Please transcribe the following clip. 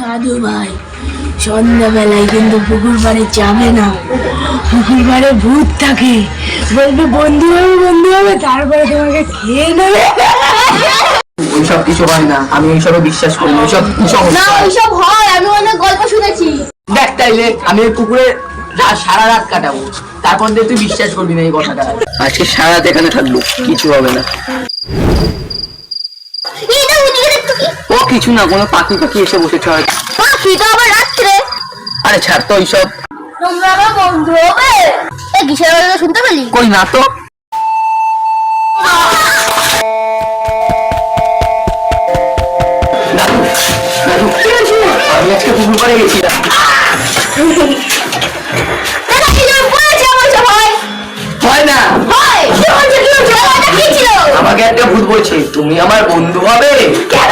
দাদু ভাই সন্ধ্যাবেলায় কিন্তু পুকুর পাড়ে যাবে না। পুকুর পাড়ে ভূত থাকে। বলবে বন্ধু হবে বন্ধু হবে তারপরে তোমাকে খেয়ে নেবে। ওইসব কিছু হয় না আমি ওইসবে বিশ্বাস করি না ওইসব না। ওইসব হয় আমি অনেক গল্প শুনেছি। দেখ তাইলে আমি ওই পুকুরে সারা রাত কাটাবো তারপর দিয়ে তুই বিশ্বাস করবি না এই কথাটা। আজকে সারা রাত এখানে থাকব কিছু হবে না। কিছু না কোনো পাখি পাখি এসে বসেছে হয়তো। পাখি তো আবার রাত্রে। আরে ছাড় তো ওইসব। তোমরা আমার বন্ধু হবে? এ কিসের আওয়াজ শুনতে পেলি? কই না তো। আমি আজকে পুকুর পাড়ে গেছিলাম। হয় না। আমাকে একটা ভূত বলছে তুমি আমার বন্ধু হবে? কেন